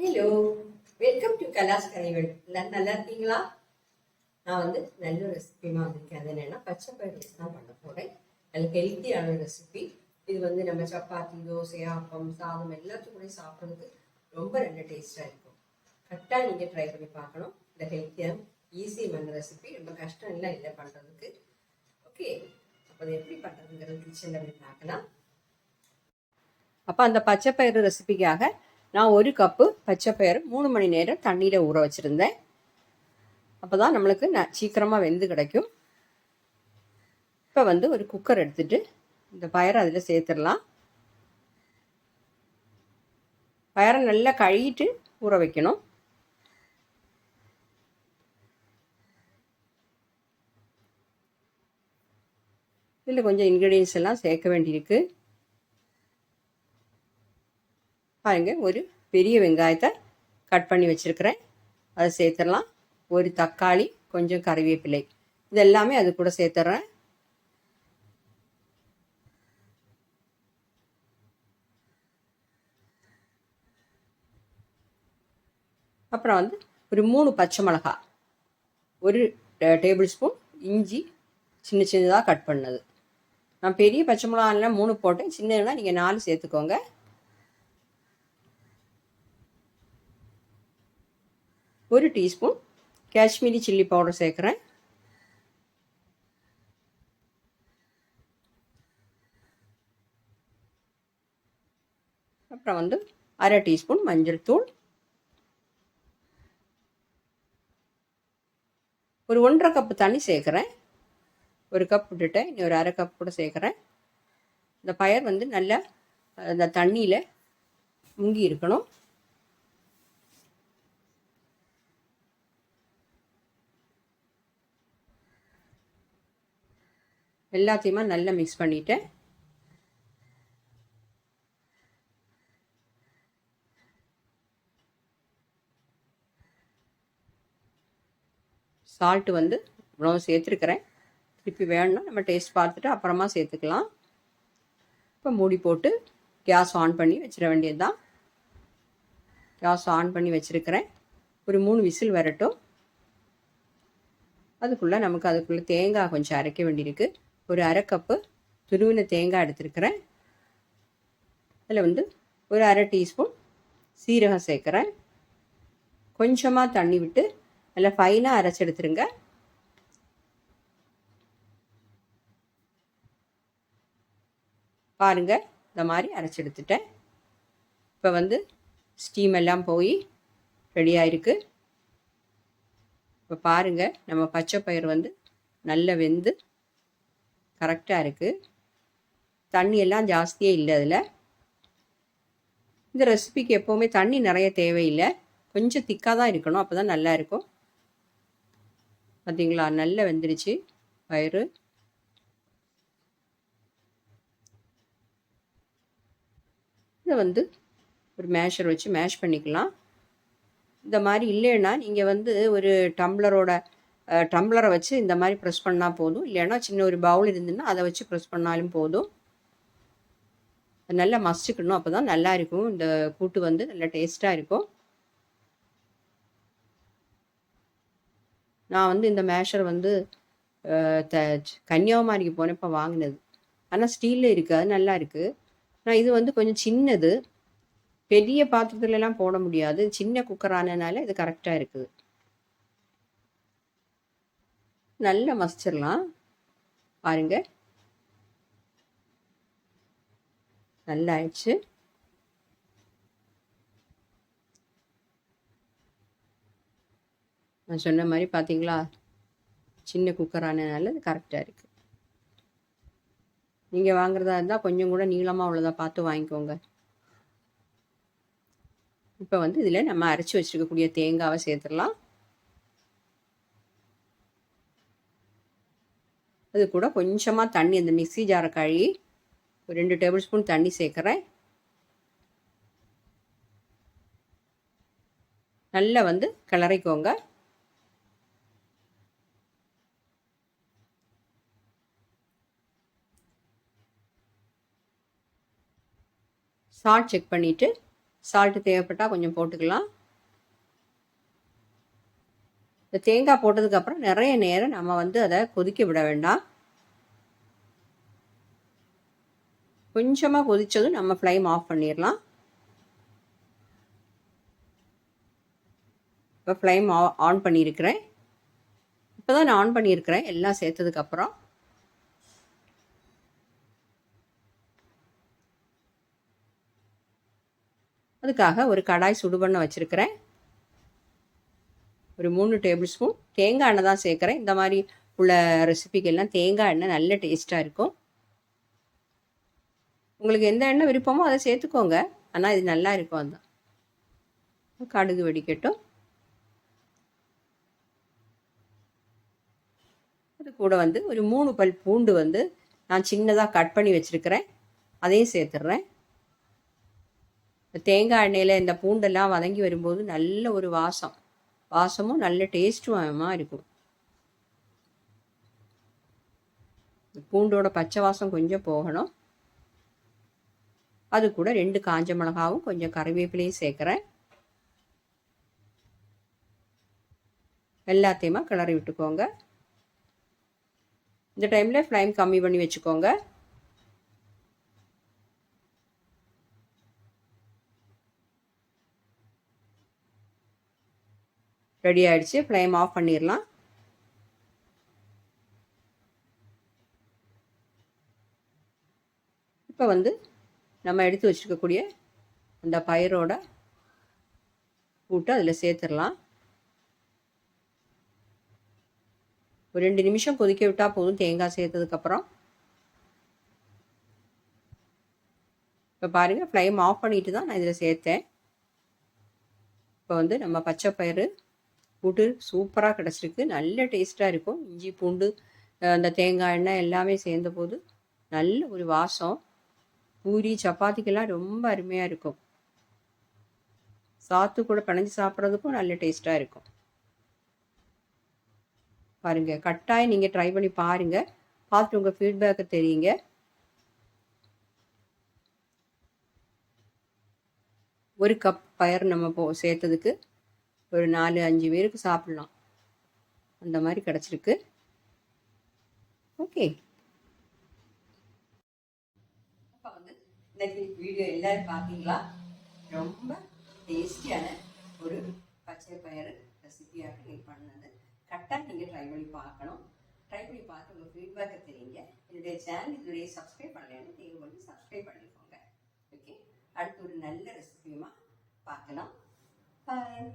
Hello welcome to கலாஸ் கரைவன் எல்லாரும் நல்லா இருக்கீங்களா? நான் வந்து நல்ல ரெசிபிமா வந்திருக்கேன். அது என்னென்னா பச்சை பயிர் தான் பண்ண போகிறேன் நல்ல ஹெல்த்தியான ரெசிபி இது வந்து நம்ம சப்பாத்தி தோசை அப்பம் சாதம் எல்லாத்துக்கும் சாப்பிட்றதுக்கு ரொம்ப நல்ல டேஸ்ட்டாக இருக்கும். கரெக்டாக நீங்கள் ட்ரை பண்ணி பார்க்கணும். இந்த ஹெல்த்தியான ஈஸி பண்ண ரெசிபி ரொம்ப கஷ்டம் இல்லை இல்லை பண்ணுறதுக்கு ஓகே அப்போ அது எப்படி பண்ணுறதுங்கிறது கிச்சனில் போய் பார்க்கலாம். அப்போ அந்த பச்சை பயிறு ரெசிபிக்காக நான் ஒரு கப்பு பச்சை பயிறு மூணு மணி நேரம் தண்ணீரை ஊற வச்சுருந்தேன். அப்போ தான் நம்மளுக்கு ந சீக்கிரமாக வெந்து கிடைக்கும். இப்போ வந்து ஒரு குக்கர் எடுத்துட்டு இந்த பயரை அதில் சேர்த்துடலாம். பயரை நல்லா கழுவிட்டு ஊற வைக்கணும். இதில் கொஞ்சம் இன்க்ரீடியன்ஸ் எல்லாம் சேர்க்க வேண்டியிருக்கு. பாருங்கள் ஒரு பெரிய வெங்காயத்தை கட் பண்ணி வச்சுருக்கிறேன். அதை சேர்த்துடலாம். ஒரு தக்காளி கொஞ்சம் கறிவேப்பிலை இது எல்லாமே அது கூட சேர்த்துட்றேன் அப்புறம் வந்து ஒரு மூணு பச்சை மிளகா. ஒரு டேபிள் ஸ்பூன் இஞ்சி சின்ன சின்னதாக கட் பண்ணது. நான் பெரிய பச்சை மிளகாலாம் மூணு போட்டேன். சின்னதுனா நீங்கள் நாலு சேர்த்துக்கோங்க. ஒரு டீஸ்பூன் காஷ்மீரி சில்லி பவுடர் சேர்க்குறேன் அப்புறம் வந்து அரை டீஸ்பூன் மஞ்சள் தூள் ஒரு ஒன்றரை கப்பு தண்ணி சேர்க்குறேன் ஒரு கப் விட்டுட்டேன் இனி ஒரு அரை கப் கூட சேர்க்குறேன் இந்த பயர் வந்து நல்லா அந்த தண்ணியில் முங்கி இருக்கணும் எல்லாத்தையுமே நல்லா மிக்ஸ் பண்ணிவிட்டேன் சால்ட்டு வந்து இவ்வளோ சேர்த்துருக்குறேன். திருப்பி வேணும்னா நம்ம டேஸ்ட் பார்த்துட்டு அப்புறமா சேர்த்துக்கலாம். இப்போ மூடி போட்டு கேஸ் ஆன் பண்ணி வச்சிட வேண்டியது தான் கேஸ் ஆன் பண்ணி வச்சுருக்கிறேன். ஒரு மூணு விசில் வரட்டும். அதுக்குள்ளே நமக்கு அதுக்குள்ளே தேங்காய் கொஞ்சம் அரைக்க வேண்டியிருக்கு. ஒரு அரை கப்பு துருவின தேங்காய் எடுத்துருக்கிறேன். அதில் வந்து ஒரு அரை டீஸ்பூன் சீரகம் சேர்க்குறேன். கொஞ்சமாக தண்ணி விட்டு நல்லா ஃபைனாக அரைச்சி எடுத்துருங்க. பாருங்கள் இந்த மாதிரி அரைச்சி எடுத்துட்டேன். இப்போ வந்து ஸ்டீம் எல்லாம் போய் ரெடியாயிருக்கு இப்போ பாருங்கள் நம்ம பச்சை பயிர் வந்து நல்லா வெந்து கரெக்டாக இருக்குது தண்ணியெல்லாம் ஜாஸ்தியே இல்லை அதில். இந்த ரெசிபிக்கு எப்போவுமே தண்ணி நிறைய தேவையில்லை. கொஞ்சம் திக்காக தான் இருக்கணும். அப்போ தான் நல்லா இருக்கும். பார்த்தீங்களா நல்லா வெந்துடுச்சு பயிறு இதை வந்து ஒரு மேஷர் வச்சு மேஷ் பண்ணிக்கலாம். இந்த மாதிரி இல்லைன்னா நீங்கள் வந்து ஒரு டம்ளரோட டம்ளரை வச்சு இந்த மாதிரி ப்ரெஸ் பண்ணால் போதும். இல்லைன்னா சின்ன ஒரு பவுல் இருந்துன்னா அதை வச்சு ப்ரெஸ் பண்ணாலும் போதும். நல்லா மசிச்சுக்கணும். அப்போ தான் நல்லா இருக்கும். இந்த கூட்டு வந்து நல்லா டேஸ்ட்டாக இருக்கும். நான் வந்து இந்த மேஷர் வந்து த கன்னியாகுமரிக்கு போனப்போ வாங்கினது. ஆனால் ஸ்டீலில் இருக்குது அது நல்லா இருக்குது நான் இது வந்து கொஞ்சம் சின்னது. பெரிய பாத்திரத்துலலாம் போட முடியாது. சின்ன குக்கர் ஆனதுனால இது கரெக்டாக இருக்குது. நல்லா மசிச்சிடலாம். பாருங்க. நல்லா ஆயிடுச்சு. நான் சொன்ன மாதிரி பார்த்தீங்களா சின்ன குக்கர் ஆனதுனால கரெக்டாக இருக்குது நீங்கள் வாங்குறதா இருந்தால் கொஞ்சம் கூட நீளமாக உள்ளதாக பார்த்து வாங்கிக்கோங்க. இப்போ வந்து இதில் நம்ம அரைச்சி வச்சுருக்கக்கூடிய தேங்காவை சேர்த்துடலாம். அது கூட கொஞ்சமாக தண்ணி அந்த மிக்சி ஜாரை கழுவி ஒரு ரெண்டு டேபிள் ஸ்பூன் தண்ணி சேர்க்குறேன். நல்லா வந்து கிளறிக்கோங்க. சால்ட் செக் பண்ணிவிட்டு சால்ட்டு தேவைப்பட்டால் கொஞ்சம் போட்டுக்கலாம். இந்த தேங்காய் போட்டதுக்கப்புறம் நிறைய நேரம் நம்ம வந்து அதை கொதிக்க விட வேண்டாம். கொஞ்சமாக கொதித்ததும் நம்ம ஃப்ளைம் ஆஃப் பண்ணிடலாம். இப்போ ஃப்ளைம் ஆன் பண்ணியிருக்கிறேன். இப்போ தான் நான் ஆன் பண்ணியிருக்கிறேன். எல்லாம் சேர்த்ததுக்கப்புறம் அதுக்காக ஒரு கடாய் சுடு பண்ண வச்சுருக்கிறேன். ஒரு மூணு டேபிள் ஸ்பூன் தேங்காய் எண்ணெய் தான் சேர்க்குறேன். இந்த மாதிரி உள்ள ரெசிபிக்கெல்லாம் தேங்காய் எண்ணெய் நல்ல டேஸ்ட்டாக இருக்கும். உங்களுக்கு எந்த எண்ணெய் விருப்பமோ அதை சேர்த்துக்கோங்க. ஆனால் இது நல்லா இருக்கும் அதுதான் கடுகு வெடிக்கட்டும். அது கூட வந்து ஒரு மூணு பல் பூண்டு வந்து நான் சின்னதாக கட் பண்ணி வச்சுருக்கிறேன். அதையும் சேர்த்துட்றேன். தேங்காய் எண்ணெயில் இந்த பூண்டெல்லாம் வதங்கி வரும்போது நல்ல ஒரு வாசம். வாசமும் நல்ல டேஸ்ட்டுமாக இருக்கும். பூண்டோட பச்சை வாசம் கொஞ்சம் போகணும். அது கூட ரெண்டு காஞ்ச மிளகாவும் கொஞ்சம் கறிவேப்பிலையும் சேர்க்குறேன். எல்லாத்தையுமா கிளறி விட்டுக்கோங்க. இந்த டைமில் ஃப்ளைம் கம்மி பண்ணி வச்சுக்கோங்க. ரெடி ஆகிடுச்சு ஃப்ளேம் ஆஃப் பண்ணிடலாம். இப்போ வந்து நம்ம எடுத்து வச்சுருக்கக்கூடிய அந்த பயிரோட கூட்டு அதில் சேர்த்துடலாம். ஒரு ரெண்டு நிமிஷம் கொதிக்க விட்டால் போதும். தேங்காய் சேர்த்ததுக்கப்புறம் இப்போ பாருங்கள் ஃப்ளைம் ஆஃப் பண்ணிட்டு தான் நான் இதில் சேர்த்தேன். இப்போ வந்து நம்ம பச்சை பயிறு கூட்டு சூப்பராக கிடச்சிருக்கு. நல்ல டேஸ்ட்டாக இருக்கும். இஞ்சி பூண்டு அந்த தேங்காய் எண்ணெய் எல்லாமே சேர்ந்த போது நல்ல ஒரு வாசம். பூரி சப்பாத்திக்கெல்லாம் ரொம்ப அருமையாக இருக்கும். சாத்து கூட பிணைஞ்சு சாப்பிட்றதுக்கும் நல்ல டேஸ்ட்டாக இருக்கும். பாருங்கள் கட்டாயம் நீங்கள் ட்ரை பண்ணி பாருங்கள் பார்த்துட்டு உங்கள் ஃபீட்பேக்கை தெரியுங்க. ஒரு கப் பயர் நம்ம போ சேர்த்ததுக்கு. ஒரு நாலு அஞ்சு பேருக்கு சாப்பிட்லாம். அந்த மாதிரி கிடச்சிருக்கு. ஓகே. அப்போ வந்து இன்னைக்கு வீடியோ எல்லோரும் பார்த்தீங்களா ரொம்ப டேஸ்டியான ஒரு பச்சை பயிறு ரெசிபியாக நீ பண்ணது. கரெக்டாக நீங்கள் ட்ரை பண்ணி பார்க்கணும். ட்ரை பண்ணி பார்த்து உங்கள் ஃபீட்பேக்கை தெரியுங்க. என்னுடைய சேனல் இதனுடைய சப்ஸ்கிரைப் பண்ணலைன்னு நீங்கள் வந்து சப்ஸ்கிரைப் பண்ணிக்கோங்க. ஓகே அடுத்து ஒரு நல்ல ரெசிபியுமா பார்க்கலாம். பாய்